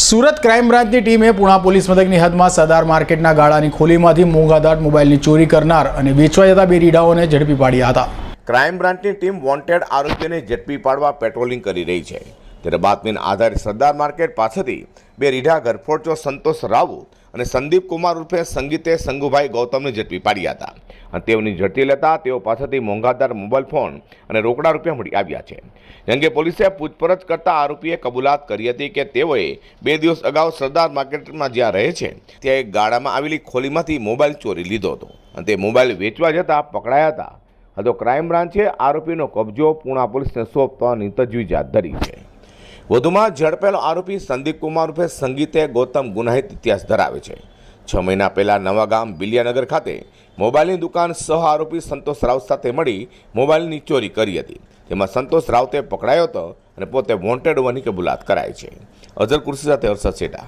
Surat crime બ્રાન્ચની ટીમે Puna police મથકની હદમાં સરદાર માર્કેટના ગાળાની ખોલીમાંથી મોંઘાદાટ મોબાઈલની ચોરી કરનાર અને વેચવા જતા બે રીડાઓને ઝડપી પાડ્યા હતા. ક્રાઇમ બ્રાન્ચની ટીમ વોન્ટેડ આરોપીઓને ઝડપી પાડવા પેટ્રોલિંગ કરી રહી છે. ત્યારે બાતમીના આધારે સરદાર માર્કેટ પાસેથી બે રીઢા ગરફોડચો સંતોષ રાઉત અને સંદીપ કુમાર ઉર્ફે સંગીતે સંગુભાઈ ગૌતમને ઝડપી પાડ્યા હતા. અને તેઓની ઝડપી લેતા તેઓ પાસેથી મોંઘાદાર મોબાઈલ ફોન અને રોકડા રૂપિયા મળી આવ્યા છે. જેમ અંગે પોલીસે પૂછપરછ કરતા આરોપીએ કબૂલાત કરી હતી કે તેઓએ બે દિવસ અગાઉ સરદાર માર્કેટમાં જ્યાં રહે છે, ત્યાં એક ગાડામાં આવેલી ખોલીમાંથી મોબાઈલ ચોરી લીધો હતો. અને તે મોબાઈલ વેચવા જતાં પકડાયા હતા. હતો ક્રાઇમ બ્રાન્ચે આરોપીનો કબજો પૂણા પોલીસને સોંપવાની તજવીજ હાથ ધરી છે. વધુમાં ઝડપેલો આરોપી સંદીપ કુમાર રૂપે સંગીતે ગૌતમ ગુનાહિત ઇતિહાસ ધરાવે છે. છ મહિના પહેલાં નવાગામ બિલિયાનગર ખાતે મોબાઈલની દુકાન સહ આરોપી સંતોષ રાઉત સાથે મળી મોબાઈલની ચોરી કરી હતી. તેમાં સંતોષ રાઉતે પકડાયો હતો અને પોતે વોન્ટેડ હોવાની કબૂલાત કરાય છે. અઝર કુર્સી સાથે હર્ષદ શેઠા